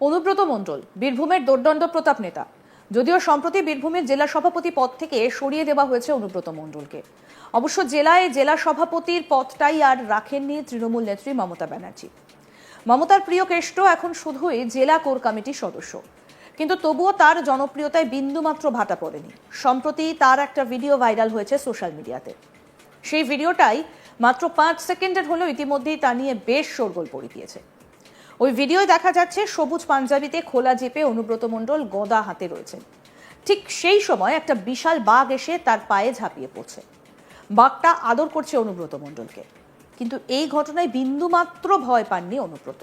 অনুব্রত মণ্ডল, বীরভূমের দোর্দণ্ড প্রতাপ নেতা। যদিও সম্প্রতি বীরভূমের জেলা সভাপতি পদ থেকে সরিয়ে দেওয়া হয়েছে অনুব্রত মণ্ডলকে। অবশ্য জেলায় জেলা সভাপতির পদটাই আর রাখেননি তৃণমূল নেত্রী মমতা ব্যানার্জি। মমতার প্রিয় কেষ্ট এখন শুধুই জেলা কোর কমিটির সদস্য। কিন্তু তবুও তার জনপ্রিয়তায় বিন্দুমাত্র ভাটা পড়েনি। সম্প্রতি তার একটা ভিডিও ভাইরাল হয়েছে সোশ্যাল মিডিয়াতে। সেই ভিডিওটাই মাত্র পাঁচ সেকেন্ডের হলেও ইতিমধ্যেই তা নিয়ে বেশ শোরগোল পড়ে দিয়েছে ওই ভিডিওয় দেখা যাচ্ছে সবুজ পাঞ্জাবিতে খোলা জিপে অনুব্রত মণ্ডল গদা হাতে রয়েছেন। ঠিক সেই সময় একটা বিশাল বাঘ এসে তার পায়ে ঝাঁপিয়ে পড়ছে। বাঘটা আদর করছে অনুব্রত মণ্ডলকে। কিন্তু এই ঘটনায় বিন্দুমাত্র ভয় পাননি অনুব্রত।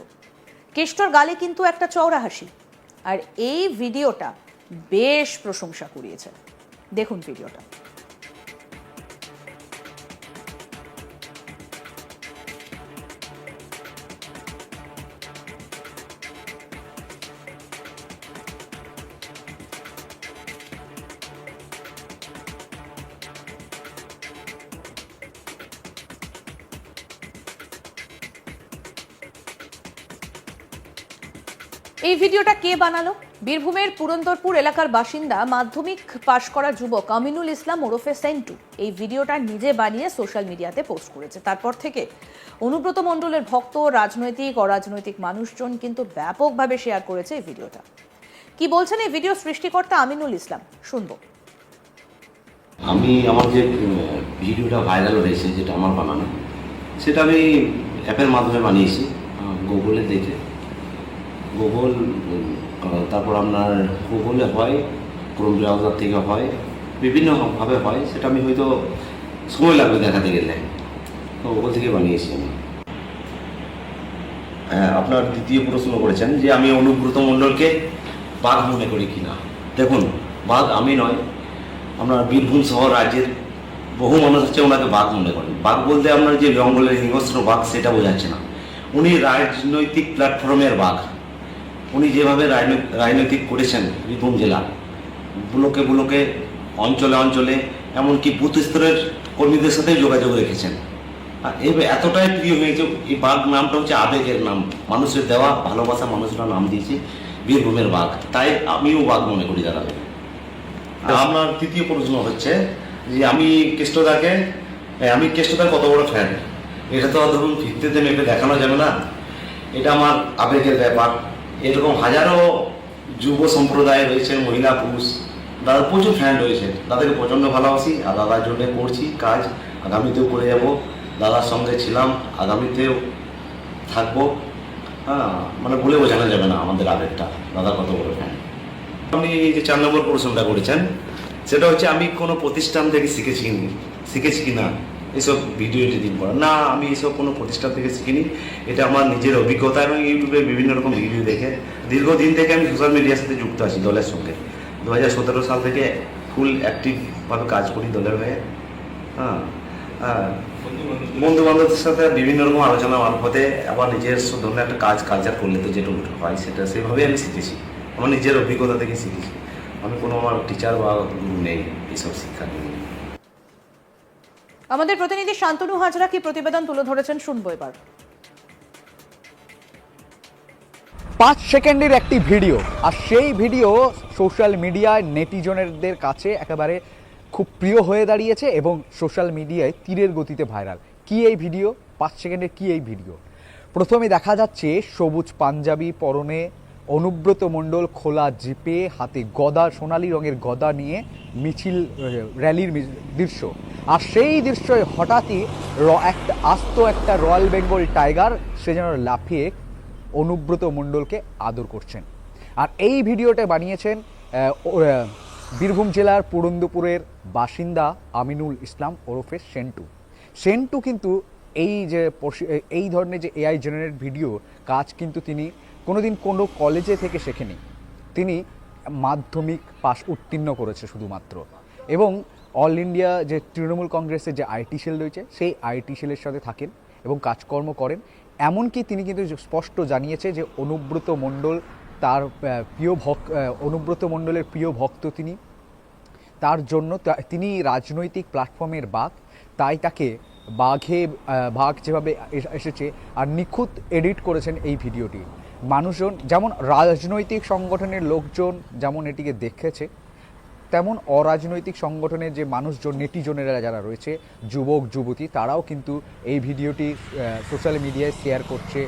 কেষ্টর গালে কিন্তু একটা চওড়া হাসি। আর এই ভিডিওটা বেশ প্রশংসা কুড়িয়েছে। দেখুন ভিডিওটা। এই ভিডিওটা কে বানালো? বীরভূমের পুরন্দরপুর এলাকার বাসিন্দা মাধ্যমিক পাশ করা যুবক আমিনুল ইসলাম ওরফে সেন্টু এই ভিডিওটা নিজে বানিয়ে সোশ্যাল মিডিয়াতে পোস্ট করেছে। তারপর থেকে অনুব্রত মণ্ডলের ভক্ত, রাজনৈতিক, অরাজনৈতিক মানুষজন কিন্তু ব্যাপকভাবে শেয়ার করেছে এই ভিডিওটা। কি বলছেন এই ভিডিও সৃষ্টিকর্তা আমিনুল ইসলাম? শুনব। আমি আমার যে ভিডিওটা ভাইরাল হয়েছে, যেটা আমার বানানো, সেটা আমি অ্যাপের মাধ্যমে বানিয়েছি গুগলে দেখে। গুগল তারপর আপনার গুগলে হয়, ক্রোম ব্রাউজার থেকে হয় বিভিন্নভাবে হয়, সেটা আমি হয়তো সময় লাগবে দেখাতে গেলে। তো গুগল থেকে বানিয়েছি আমি। হ্যাঁ আপনার দ্বিতীয় প্রশ্ন করেছেন যে আমি অনুব্রত মণ্ডলকে বাঘ মনে করি কিনা। দেখুন, বাঘ আমি নয়, আপনার বীরভূম শহর রাজ্যের বহু মানুষ হচ্ছে ওনাকে বাঘ মনে করেন। বাঘ বলতে আপনার যে জঙ্গলের হিংস্র বাঘ, সেটা বোঝাচ্ছে না। উনি রাজনৈতিক প্ল্যাটফর্মের বাঘ। উনি যেভাবে রাজনৈ- রাজনৈতিক করেছেন বীরভূম জেলা, ব্লকে ব্লকে, অঞ্চলে অঞ্চলে, এমনকি বুথ স্তরের কর্মীদের সাথে যোগাযোগ রেখেছেন। এবার এতটাই প্রিয় হয়েছে, এই বাঘ নামটা হচ্ছে আবেগের নাম। মানুষের দেওয়া ভালোবাসা মানুষরা নাম দিয়েছে বীরভূমের বাঘ। তাই আমিও বাঘ মনে করি আর আপনার তৃতীয় প্রশ্ন হচ্ছে যে আমি কেষ্টদাকে আমি কেষ্টদার কত বড় ফ্যান? এটা তো ধরুন ভিত্তিতে মেপে দেখানো যাবে না। এটা আমার আবেগের ব্যাপার। এরকম হাজারো যুব সম্প্রদায় রয়েছে মহিলা, পুরুষ। দাদার প্রচুর ফ্যান রয়েছে দাদাকে প্রচণ্ড ভালোবাসি, আর দাদার জন্য করছি কাজ। আগামীতেও করে যাব। দাদার সঙ্গে ছিলাম, আগামীতেও থাকব। হ্যাঁ মানে বলে বোঝানো যাবে না আমাদের আবেগটা, দাদা কত বড় ফ্যান আপনি যে চার নম্বর প্রশ্নটা করেছেন, সেটা হচ্ছে আমি কোনো প্রতিষ্ঠান থেকে শিখেছি শিখেছি কি না এসব ভিডিও এডিটিং করা। না, আমি এসব কোনো প্রতিষ্ঠান থেকে শিখিনি। এটা আমার নিজের অভিজ্ঞতা এবং ইউটিউবে বিভিন্ন রকম ভিডিও দেখে। দীর্ঘদিন থেকে আমি সোশ্যাল মিডিয়ার সাথে যুক্ত আছি দলের সঙ্গে। দু হাজার সতেরো সাল থেকে ফুল অ্যাক্টিভভাবে কাজ করি দলের হয়ে। হ্যাঁ হ্যাঁ। বন্ধু বান্ধবদের সাথে বিভিন্ন রকম আলোচনা মারফতে আবার নিজের ধরনের একটা কাজ কালচার করলে তো যেটা হয়, সেটা সেভাবেই আমি শিখেছি। আমার নিজের অভিজ্ঞতা থেকে শিখেছি। আমি কোনো আমার টিচার বা গুরু নেই এইসব শিক্ষা নিয়ে। আমাদের প্রতিনিধি শান্তনু হাজরা কি প্রতিবেদন তুলে ধরেছেন শুনব এবার। পাঁচ সেকেন্ডের একটি ভিডিও, আর সেই ভিডিও সোশ্যাল মিডিয়ায় নেটিজনেরদের কাছে একেবারে খুব প্রিয় হয়ে দাঁড়িয়েছে এবং সোশ্যাল মিডিয়ায় তীরের গতিতে ভাইরাল। কি এই ভিডিও? পাঁচ সেকেন্ডের কি এই ভিডিও? প্রথমে দেখা যাচ্ছে সবুজ পাঞ্জাবি পরনে অনুব্রত মণ্ডল খোলা জিপে, হাতে গদা, সোনালী রঙের গদা নিয়ে মিছিল র্যালির দৃশ্য। আর সেই দৃশ্যে হঠাৎই একটা আস্ত একটা রয়্যাল বেঙ্গল টাইগার, সে যেন লাফিয়ে অনুব্রত মণ্ডলকে আদর করছেন। আর এই ভিডিওটা বানিয়েছেন বীরভূম জেলার পুরন্দপুরের বাসিন্দা আমিনুল ইসলাম ওরফে সেন্টু। সেন্টু কিন্তু এই যে এই ধরনের যে এআই জেনারেট ভিডিও, কাজ কিন্তু তিনি কোনোদিন কোনো কলেজে থেকে শেখেনি। তিনি মাধ্যমিক পাশ উত্তীর্ণ করেছে শুধুমাত্র। এবং অল ইন্ডিয়া যে তৃণমূল কংগ্রেসের যে আইটি সেল রয়েছে, সেই আইটি সেলের সাথে থাকেন এবং কাজকর্ম করেন। এমনকি তিনি কিন্তু স্পষ্ট জানিয়েছে যে অনুব্রত মণ্ডল তার প্রিয় ভক্ত অনুব্রত মণ্ডলের প্রিয় ভক্ত তিনি। তার জন্য তিনি রাজনৈতিক প্ল্যাটফর্মের বাঘ, তাই তাকে বাঘে বাঘ যেভাবে এসেছে আর নিখুঁত এডিট করেছেন এই ভিডিওটি। মানুষজন, যেমন রাজনৈতিক সংগঠনের লোকজন যেমন এটিকে দেখেছে তেমন অরাজনৈতিক সংগঠনের যে মানুষজন, নেটিজনেরা যারা রয়েছে, যুবক, যুবতী, তারাও কিন্তু এই ভিডিওটি সোশ্যাল মিডিয়ায় শেয়ার করছে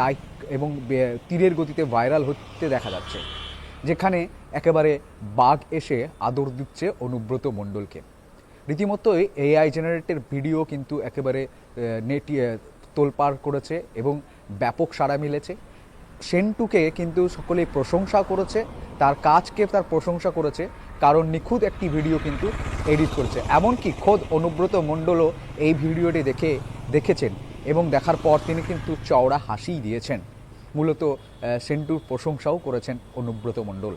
লাইক এবং তীরের গতিতে ভাইরাল হতে দেখা যাচ্ছে, যেখানে একেবারে বাঘ এসে আদর দিচ্ছে অনুব্রত মণ্ডলকে। রীতিমতোই এআই জেনারেটের ভিডিও কিন্তু একেবারে নেটি তোলপাড় করেছে এবং ব্যাপক সাড়া মিলেছে। সেন্টুকে কিন্তু সকলেই প্রশংসা করেছে, তার কাজকে তার প্রশংসা করেছে, কারণ নিখুঁত একটি ভিডিও কিন্তু এডিট করেছে। এমনকি খোদ অনুব্রত মণ্ডলও এই ভিডিওটি দেখে, দেখেছেন এবং দেখার পর তিনি কিন্তু চওড়া হাসিই দিয়েছেন। মূলত সেন্টুর প্রশংসাও করেছেন অনুব্রত মণ্ডল,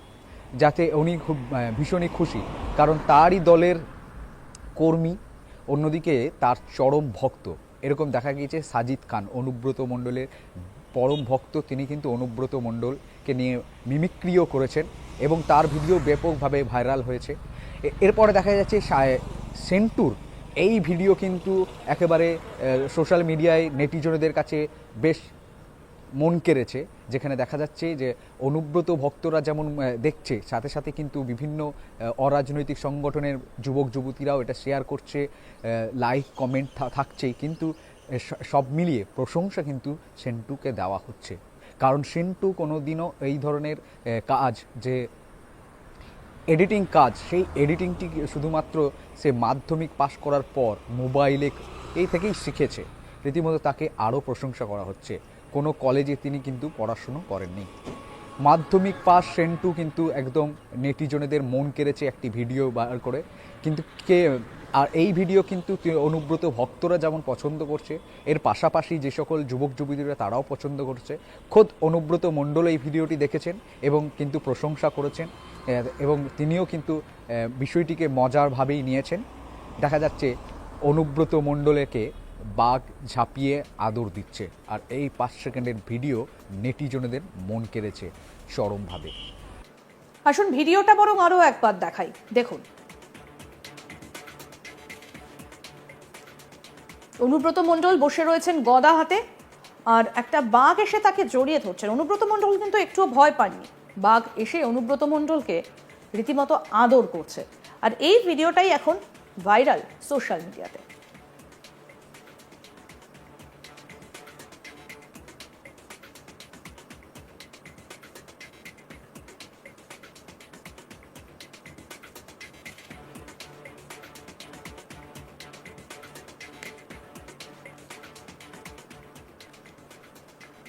যাতে উনি খুব ভীষণই খুশি, কারণ তারই দলের কর্মী, অন্যদিকে তার চরম ভক্ত। এরকম দেখা গিয়েছে সাজিদ খান, অনুব্রত মণ্ডলের পরম ভক্ত, তিনি কিন্তু অনুব্রত মণ্ডলকে নিয়ে মিমিক্রিও করেছেন এবং তার ভিডিও ব্যাপকভাবে ভাইরাল হয়েছে। এরপরে দেখা যাচ্ছে সেন্টুর। এই ভিডিও কিন্তু একেবারে সোশ্যাল মিডিয়ায় নেটিজনদের কাছে বেশ মন কেড়েছে, যেখানে দেখা যাচ্ছে যে অনুব্রত ভক্তরা যেমন দেখছে, সাথে সাথে কিন্তু বিভিন্ন অরাজনৈতিক সংগঠনের যুবক যুবতীরাও এটা শেয়ার করছে লাইক, কমেন্ট থাকছেই। কিন্তু সব মিলিয়ে প্রশংসা কিন্তু সেন্টুকে দেওয়া হচ্ছে। কারণ সেন্টু কোনো দিনও এই ধরনের কাজ যে এডিটিং কাজ, সেই এডিটিংটি শুধুমাত্র সে মাধ্যমিক পাশ করার পর মোবাইলে এই থেকেই শিখেছে। রীতিমতো তাকে আরও প্রশংসা করা হচ্ছে। কোনো কলেজে তিনি কিন্তু পড়াশুনো করেননি। মাধ্যমিক পাস সেন্টু কিন্তু একদম নেটিজনেদের মন কেড়েছে একটি ভিডিও বার করে। কিন্তু কে, আর এই ভিডিও কিন্তু অনুব্রত ভক্তরা যেমন পছন্দ করছে, এর পাশাপাশি যে সকল যুবক যুবতীরা তারাও পছন্দ করছে। খোদ অনুব্রত মণ্ডল এই ভিডিওটি দেখেছেন এবং কিন্তু প্রশংসা করেছেন এবং তিনিও কিন্তু বিষয়টিকে মজারভাবেই নিয়েছেন। দেখা যাচ্ছে অনুব্রত মণ্ডলেকে বাঘ ঝাঁপিয়ে আদর দিচ্ছে। আর এই পাঁচ সেকেন্ডের ভিডিও নেটিজনেদের মন কেড়েছে চরমভাবে। আসুন, ভিডিওটা বরং আরও একবার দেখাই। দেখুন। অনুব্রত মণ্ডল বসে রয়েছেন গদা হাতে, আর একটা বাঘ এসে তাকে জড়িয়ে ধরছেন। অনুব্রত মণ্ডল কিন্তু একটুও ভয় পাননি। বাঘ এসে অনুব্রত মণ্ডলকে রীতিমতো আদর করছে। আর এই ভিডিওটাই এখন ভাইরাল সোশ্যাল মিডিয়াতে।